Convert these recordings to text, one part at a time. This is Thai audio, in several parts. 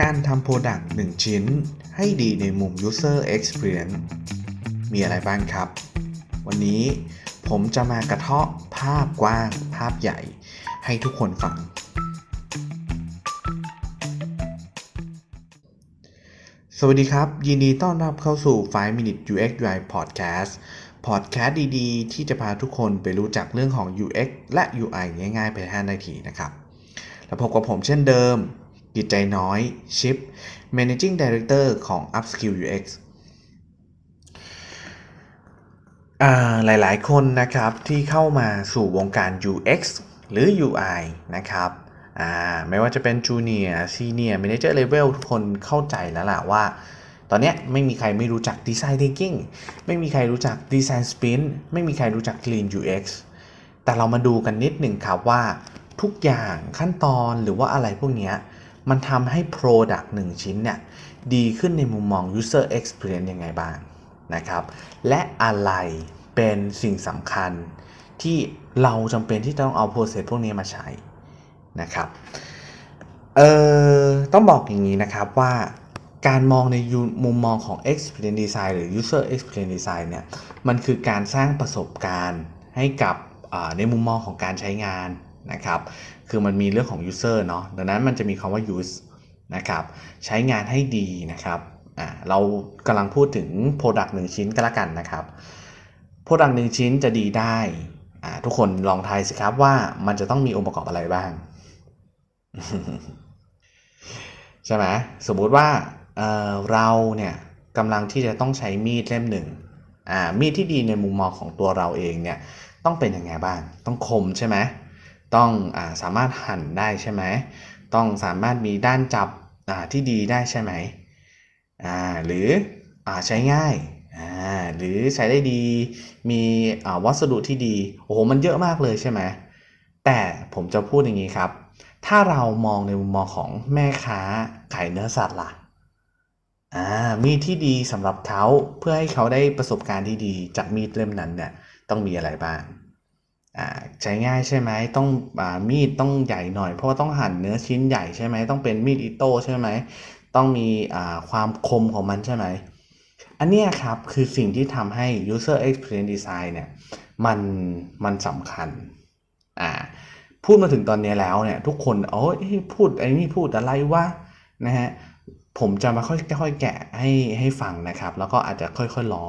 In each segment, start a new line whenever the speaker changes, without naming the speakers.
การทำ Product 1ชิ้นให้ดีในมุม User Experience มีอะไรบ้างครับ วันนี้ผมจะมากระเทาะภาพกว้าง ภาพใหญ่ ให้ทุกคนฟัง สวัสดีครับ ยินดีต้อนรับเข้าสู่ 5 Minute UX UI Podcast Podcast ดีๆ ที่จะพาทุกคนไปรู้จักเรื่องของ UX และ UI ง่ายๆไป5นาทีนะครับ แล้วพบกับผมเช่นเดิม กิจใจน้อย ชิป Managing Director ของ Upskill UX อ่าหลายๆ คนนะครับที่เข้ามาสู่วงการ UX หรือ UI นะครับอ่าไม่ว่าจะเป็น Junior Senior Manager Level ทุกคนเข้าใจแล้วล่ะว่า ตอนนี้ไม่มีใครไม่รู้จัก Design Thinking ไม่มีใครรู้จัก Design Sprint ไม่มีใครรู้จัก Clean UX แต่เรามาดูกันนิดหนึ่งครับว่าทุกอย่างขั้นตอนหรือว่าอะไรพวกนี้ มันทำให้ Product 1 ชิ้นเนี่ยดีขึ้นในมุมมอง User Experience ยังไงบ้างนะครับ และอะไรเป็นสิ่งสำคัญที่เราจำเป็นที่ต้องเอา process พวกนี้มาใช้นะครับเอ่อต้องบอกอย่างนี้นะครับว่าการมองในมุมมองของ experience design หรือ user experience design เนี่ยมันคือการสร้างประสบการณ์ให้กับในมุมมองของการใช้งานนะครับ คือมันมีเรื่องของ user เนาะดังนั้นมันจะมีคำว่า use นะครับใช้งานให้ดีนะครับเรากำลังพูดถึง product 1 ชิ้นก็แล้วกันนะครับ product 1 ชิ้นจะดีได้ ทุกคนลองทายสิครับว่ามันจะต้องมีองค์ประกอบอะไรบ้าง ใช่ไหมสมมุติว่าเเราเนี่ยกำลังที่จะต้องใช้มีดเล่มหนึ่งมีดที่ดีในมุมมองของตัวเราเองเนี่ยต้องเป็นยังไงบ้าง ต้องคมใช่ไหม ต้องอาสามารถหั่นได้ใช่ไหมต้องสามารถมีด้านจับที่ดีได้ใช่ไหมหรืออใช้ง่ายาหรือใช้ได้ดี มีวัสดุที่ดีโอ้โหมันเยอะมากเลยใช่ไหมแต่ผมจะพูดอย่างนี้ครับ ถ้าเรามองในมุมมองของแม่ค้าขายเนื้อสัตว์ล่ะมีที่ดีสำหรับเขาเพื่อให้เขาได้ประสบการณ์ที่ดีจากมีดเล่มนั้นเนี่ยต้องมีอะไรบ้าง ใช้ง่ายใช่ไหมต้องอมีดต้องใหญ่หน่อย เพราะว่าต้องหั่นเนื้อชิ้นใหญ่ใช่ไหมต้องเป็นมีดอิโต้ใช่ไหมต้องมีอ่าความคมของมันใช่ไหมอันนี้ครับคือสิ่งที่ทำให้ user experience design เนี่ยมันมันสำคัญอ่าพูดมาถึงตอนนี้แล้วเนี่ยทุกคนโอ้ยพูดไอ้นี่พูดอะไรวะนะฮะผมจะมาค่อยค่อยแกะให้ให้ฟังนะครับ แล้วก็อาจจะค่อยๆล้อ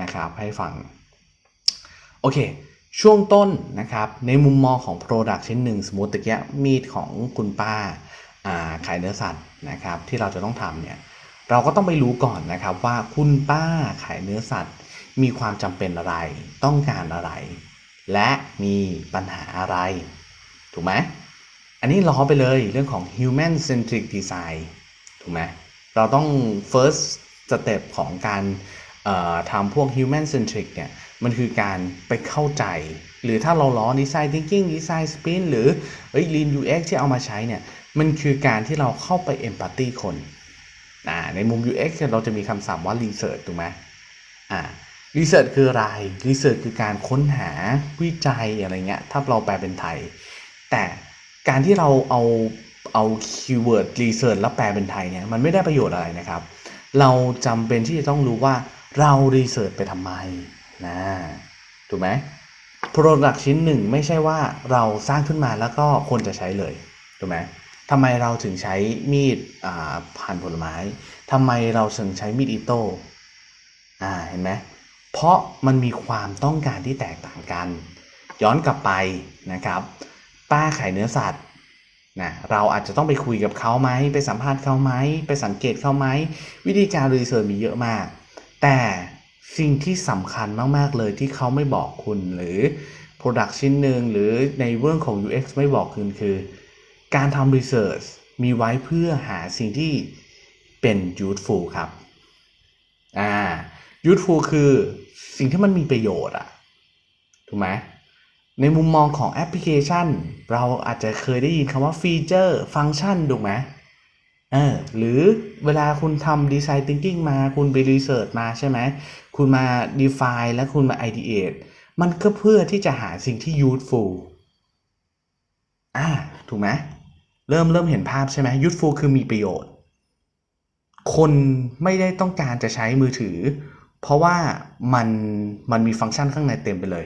นะครับให้ฟัง โอเค ช่วงต้นนะครับในมุมมองของ Product ชิ้นหนึ่งสมมติตะเกียมีดของคุณป้าขายเนื้อสัตว์นะครับที่เราจะต้องทำเนี่ยเราก็ต้องไปรู้ก่อนนะครับว่าคุณป้าขายเนื้อสัตว์ มีความจำเป็นอะไร ต้องการอะไร และมีปัญหาอะไร ถูกไหมอันนี้ล้อไปเลยเรื่องของ human centric design ถูกไหมเราต้อง first step ของการทำพวก human centric เนี่ย มันคือการไปเข้าใจ หรือถ้าเราล้อ design thinking design sprint หรือเฮ้ย lean UX ที่เอามาใช้เนี่ย มันคือการที่เราเข้าไป empathy คนอ่าในมุม UX เราจะมีคำศัพท์ว่า research ถูกไหมอ่า research คืออะไร research คือการค้นหาวิจัยอะไรเงี้ย ถ้าเราแปลเป็นไทย แต่การที่เราเอาเอาคีย์เวิร์ดรีเสิร์ชแล้วแปลเป็นไทยเนี่ยมันไม่ได้ประโยชน์อะไรนะครับ เราจำเป็นที่จะต้องรู้ว่าเรารีเสิร์ชไปทำไม นะถูกไหม Product ชิ้นหนึ่งไม่ใช่ว่าเราสร้างขึ้นมาแล้วก็คนจะใช้เลยถูกไหมทำไมเราถึงใช้มีดผ่านผลไม้ทำไมเราถึงใช้มีดอิโต้อ่าเห็นไหมเพราะมันมีความต้องการที่แตกต่างกัน ย้อนกลับไปนะครับ ป้าขายเนื้อสัตว์นะเราอาจจะต้องไปคุยกับเขาไหมไปสัมภาษณ์เขาไหมไปสังเกตเขาไหมวิธีการรีเสิร์ชมีเยอะมาก แต่ สิ่งที่สำคัญมาก ๆ เลยที่เขาไม่บอกคุณหรือ Product ชิ้นหนึ่งหรือในเรื่องของ UX ไม่บอกคุณคือ การทำรีเสิร์ชมีไว้เพื่อหาสิ่งที่เป็น useful ครับ อ่า useful คือสิ่งที่มันมีประโยชน์อะถูกไหมในมุมมองของแอปพลิเคชัน เราอาจจะเคยได้ยินคำว่าฟีเจอร์ฟังก์ชันถูกไหม ออหรือเวลาคุณทำดีไซน์ thinking มาคุณไปรีเสิร์ชมาใช่ไหมคุณมา define และคุณมา ideate มันก็เพื่อที่จะหาสิ่งที่ useful อ่าถูกไหมเริ่มเริ่มเห็นภาพใช่ไหม useful คือมีประโยชน์ คนไม่ได้ต้องการจะใช้มือถือ เพราะว่ามันมันมีฟังก์ชันข้างในเต็มไปเลย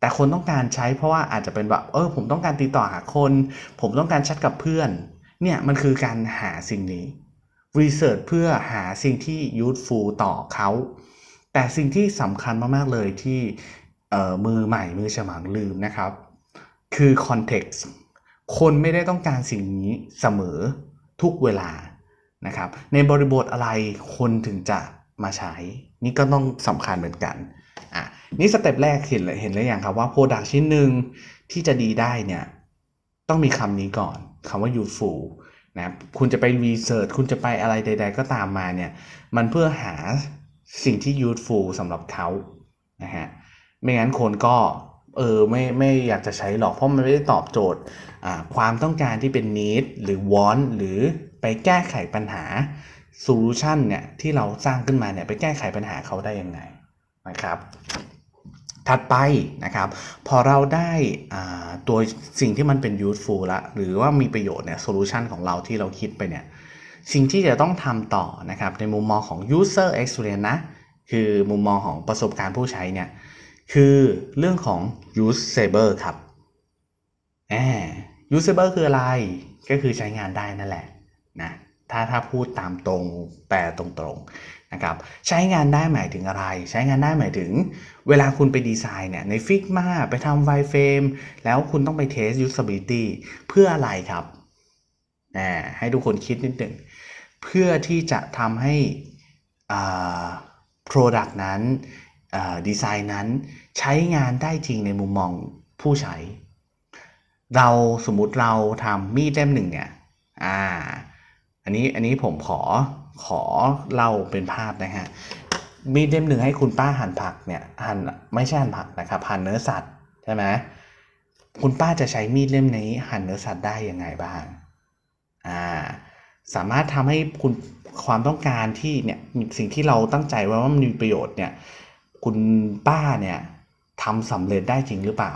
แต่คนต้องการใช้เพราะว่าอาจจะเป็นแบบเออผมต้องการติดต่อหาคน ผมต้องการแชทกับเพื่อน เนี่ยมันคือการหาสิ่งนี้ research เพื่อหาสิ่งที่ useful ต่อเขา แต่สิ่งที่สำคัญมาก ๆ เลยที่มือใหม่มือฉมังลืมนะครับ คือ context คนไม่ได้ต้องการสิ่งนี้เสมอทุกเวลานะครับ ในบริบทอะไรคนถึงจะมาใช้ นี่ก็ต้องสำคัญเหมือนกันอะนี่สเต็ปแรกเห็นเลยเห็นแล้วอย่างครับว่า Product ชิ้นหนึ่งที่จะดีได้เนี่ยต้องมีคำนี้ก่อน คำว่า useful นะคุณจะไป research คุณจะไปอะไรใด ๆ ก็ตามมาเนี่ย มันเพื่อหาสิ่งที่ useful สำหรับเขานะฮะ ไม่งั้นคนก็เออไม่ไม่อยากจะใช้หรอกเพราะมันไม่ได้ตอบโจทย์ความต้องการที่เป็น need หรือ want หรือไปแก้ไขปัญหา solution เนี่ยที่เราสร้างขึ้นมาเนี่ยไปแก้ไขปัญหาเขาได้ยังไงนะครับ ถัดไปนะครับ พอเราได้ตัวสิ่งที่มันเป็น useful ละหรือว่ามีประโยชน์เนี่ย solution ของเราที่เราคิดไปเนี่ยสิ่งที่จะต้องทำต่อนะครับในมุมมองของ user experience นะ คือมุมมองของประสบการณ์ผู้ใช้เนี่ยคือเรื่องของ usable ครับแอบ useable คืออะไรก็คือใช้งานได้นั่นแหละนะ ถ้าถ้าพูดตามตรงแปลตรงๆนะครับใช้งานได้หมายถึงอะไร ใช้งานได้หมายถึง เวลาคุณไปดีไซน์เนี่ยใน Figma ไปทำ wireframe แล้วคุณต้องไปเทส usability เพื่ออะไรครับให้ทุกคนคิดนิดหนึ่งเพื่อที่จะทำให้อ่า product นั้นดีไซน์นั้นใช้งานได้จริงในมุมมองผู้ใช้ เราสมมุติเราทำมีดเล่มหนึ่งเนี่ยอ่า อันนี้อันนี้ผมขอขอเล่าเป็นภาพนะฮะมีดเล่มหนึ่งให้คุณป้าหั่นผักเนี่ยหั่นไม่ใช่หั่นผักนะครับหั่นเนื้อสัตว์ใช่ไหมคุณป้าจะใช้มีดเล่มนี้หั่นเนื้อสัตว์ได้ยังไงบ้างอ่าสามารถทำให้คุณความต้องการที่เนี่ยสิ่งที่เราตั้งใจไว้ว่ามันมีประโยชน์เนี่ยคุณป้าเนี่ยทำสำเร็จได้จริงหรือเปล่า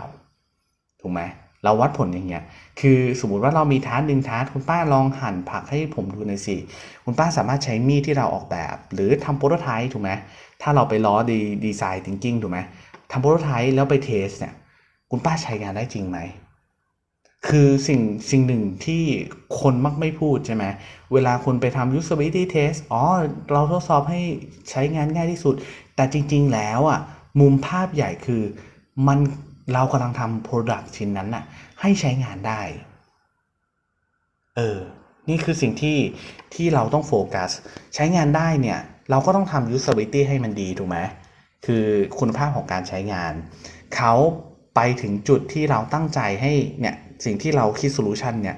ถูกไหม เราวัดผลอย่างเงี้ย คือสมมติว่าเรามีทาร์หนึ่งทาร์คุณป้าลองหั่นผักให้ผมดูหน่อยสิ คุณป้าสามารถใช้มีดที่เราออกแบบ หรือทำโปรโตไทป์ถูกไหมถ้าเราไปล้อดีดีไซน์ทิงกิ้งถูกไหมทำโปรโตไทป์แล้วไปเทสเนี่ย คุณป้าใช้งานได้จริงไหม คือสิ่งสิ่งหนึ่งที่คนมักไม่พูดใช่ไหม เวลาคุณไปทำ usability test อ๋อ เราทดสอบให้ใช้งานง่ายที่สุด แต่จริง ๆ แล้วอะ มุมภาพใหญ่คือมัน เรากำลังทำ product ชิ้นนั้นน่ะให้ใช้งานได้ เออ นี่คือสิ่งที่ที่เราต้องโฟกัส ใช้งานได้เนี่ย เราก็ต้องทำ usability ให้มันดีถูกไหมคือคุณภาพของการใช้งาน เขาไปถึงจุดที่เราตั้งใจให้เนี่ยสิ่งที่เราคิดโซลูชันเนี่ย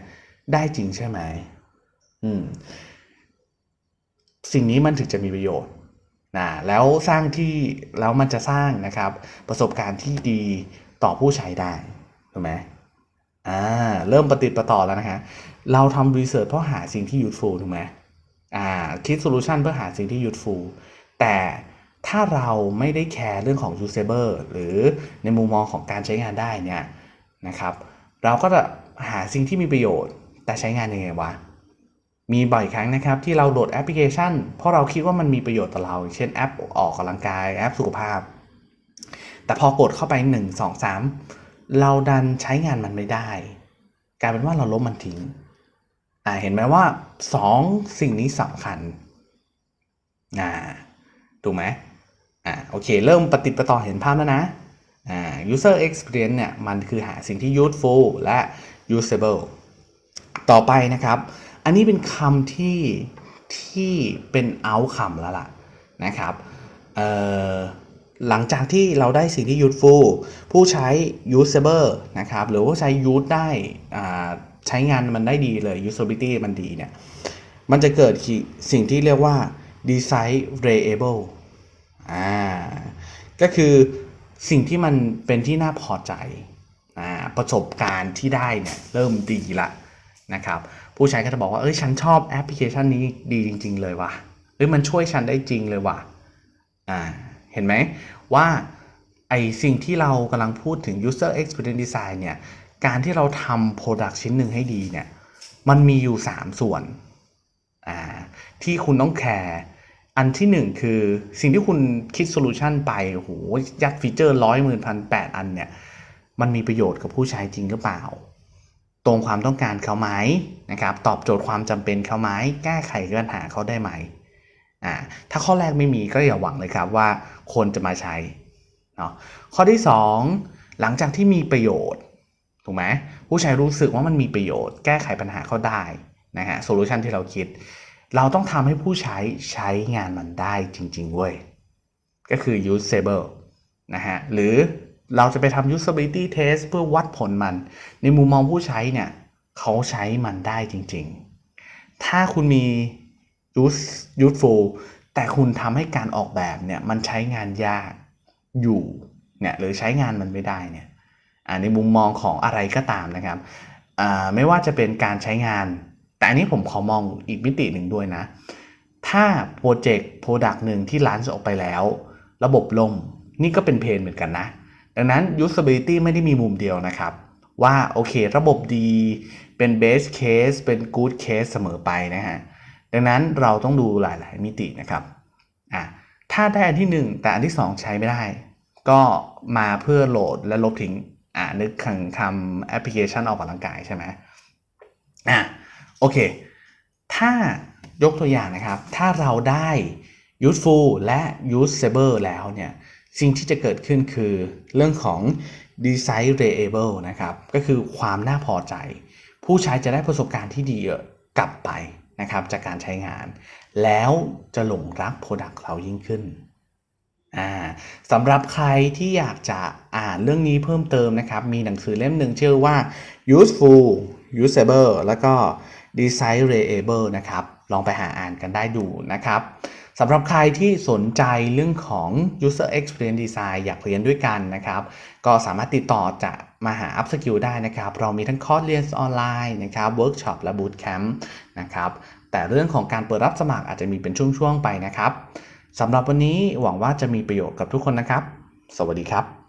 ได้จริงใช่ไหมอืมสิ่งนี้มันถึงจะมีประโยชน์นะแล้วสร้างที่แล้วมันจะสร้างนะครับประสบการณ์ที่ดี ต่อผู้ใช้ได้ถูกไหมอ่าเริ่มปฏิดประต่อแล้วนะฮะเราทำรีเสิร์ชเพื่อหาสิ่งที่ useful ถูกไหมอ่าคิดโซลูชันเพื่อหาสิ่งที่ useful แต่ถ้าเราไม่ได้แคร์เรื่องของ usable หรือในมุมมองของการใช้งานได้เนี่ยนะครับ เราก็จะหาสิ่งที่มีประโยชน์ แต่ใช้งานยังไงวะมีบ่อยครั้งนะครับที่เราโหลดแอปพลิเคชัน เพราะเราคิดว่ามันมีประโยชน์ต่อเรา เช่นแอปออกกำลังกายแอปสุขภาพ แต่พอกดเข้าไป 1 2 3 เราดันใช้งานมันไม่ได้ กลายเป็นว่าเราลบมันทิ้งอ่าเห็นไหมว่า 2 สิ่งนี้สำคัญอ่าถูกไหมอ่าโอเค เริ่มปฏิประต่อเห็นภาพแล้วนะอ่า user experience เนี่ยมันคือหาสิ่งที่ useful และ usable ต่อไปนะครับ อันนี้เป็นคำที่ที่เป็น outcome แล้วล่ะนะครับเอ่อ หลังจากที่เราได้สิ่งที่ useful ผู้ใช้ usable นะครับหรือว่าใช้ use ได้ใช้งานมันได้ดีเลย usability มันดีเนี่ยมันจะเกิดสิ่งที่เรียกว่า design reliable อ่าก็คือสิ่งที่มันเป็นที่น่าพอใจอ่าประสบการณ์ที่ได้เนี่ยเริ่มดีละนะครับผู้ใช้ก็จะบอกว่าเอ้ยฉันชอบแอปพลิเคชันนี้ดีจริง ๆ เลยว่ะเอ้ยมันช่วยฉันได้จริงเลยว่ะอ่า เห็นไหมว่าไอสิ่งที่เรากำลังพูดถึง user experience design เนี่ย การที่เราทำ product ชิ้นหนึ่งให้ดีเนี่ย มันมีอยู่ 3 ส่วน อ่า ที่คุณต้องแคร์อันที่หนึ่งคือสิ่งที่คุณคิดโซลูชันไปโอ้โหยัดฟีเจอร์ร้อยหมื่นพันแปดอันเนี่ย มันมีประโยชน์กับผู้ใช้จริงหรือเปล่า ตรงความต้องการเขาไหมนะครับ ตอบโจทย์ความจำเป็นเขาไหมแก้ไขปัญหาเขาได้ไหม อ่าถ้าข้อแรกไม่มีก็อย่าหวังเลยครับว่าคนจะมาใช้เนาะข้อที่ 2 หลังจากที่มีประโยชน์ถูกไหมผู้ใช้รู้สึกว่ามันมีประโยชน์แก้ไขปัญหาเขาได้นะฮะโซลูชันที่เราคิด เราต้องทำให้ผู้ใช้ใช้งานมันได้จริง ๆ เว้ย ก็คือ usable นะฮะหรือเราจะไปทำ usability test เพื่อวัดผลมัน ในมุมมองผู้ใช้เนี่ยเขาใช้มันได้จริง ๆ ถ้าคุณมี useful แต่คุณทำให้การออกแบบเนี่ยมันใช้งานยากอยู่เนี่ยหรือใช้งานมันไม่ได้เนี่ยในมุมมองของอะไรก็ตามนะครับไม่ว่าจะเป็นการใช้งาน แต่อันนี้ผมขอมองอีกมิติหนึ่งด้วยนะ ถ้าโปรเจกต์โปรดักต์หนึ่งที่ล้านออกไปแล้ว ระบบล่มนี่ก็เป็นเพนเหมือนกันนะ ดังนั้น usability ไม่ได้มีมุมเดียวนะครับ ว่าโอเคระบบดีเป็น best case เป็น good case เสมอไปนะฮะ ดังนั้นเราต้องดูหลาย ๆ มิตินะครับอะถ้าได้อันที่ 1 แต่อันที่ 2 ใช้ไม่ได้ ก็มาเพื่อโหลดและลบทิ้งอ่านึกถึงคำแอปพลิเคชันออกกำลังกายใช่ไหมอะโอเค ถ้ายกตัวอย่างนะครับ ถ้าเราได้ useful และ usable แล้วเนี่ย สิ่งที่จะเกิดขึ้นคือเรื่องของ design reable นะครับ ก็คือความน่าพอใจ ผู้ใช้จะได้ประสบการณ์ที่ดีกลับไป นะครับจากการใช้งาน แล้วจะหลงรัก Product เรายิ่งขึ้นอ่าสำหรับใครที่อยากจะอ่านเรื่องนี้เพิ่มเติมนะครับ มีหนังสือเล่มหนึ่งชื่อว่า useful usable แล้วก็ designable นะครับ ลองไปหาอ่านกันได้ดูนะครับ สำหรับใครที่สนใจเรื่องของ user experience design อยากเรียนด้วยกันนะครับ ก็สามารถติดต่อจะมาหา up skill ได้นะครับ เรามีทั้งคอร์สเรียนออนไลน์นะครับ workshop และ bootcamp นะครับ แต่เรื่องของการเปิดรับสมัครอาจจะมีเป็นช่วงๆไปนะครับสำหรับวันนี้หวังว่าจะมีประโยชน์กับทุกคนนะครับ สวัสดีครับ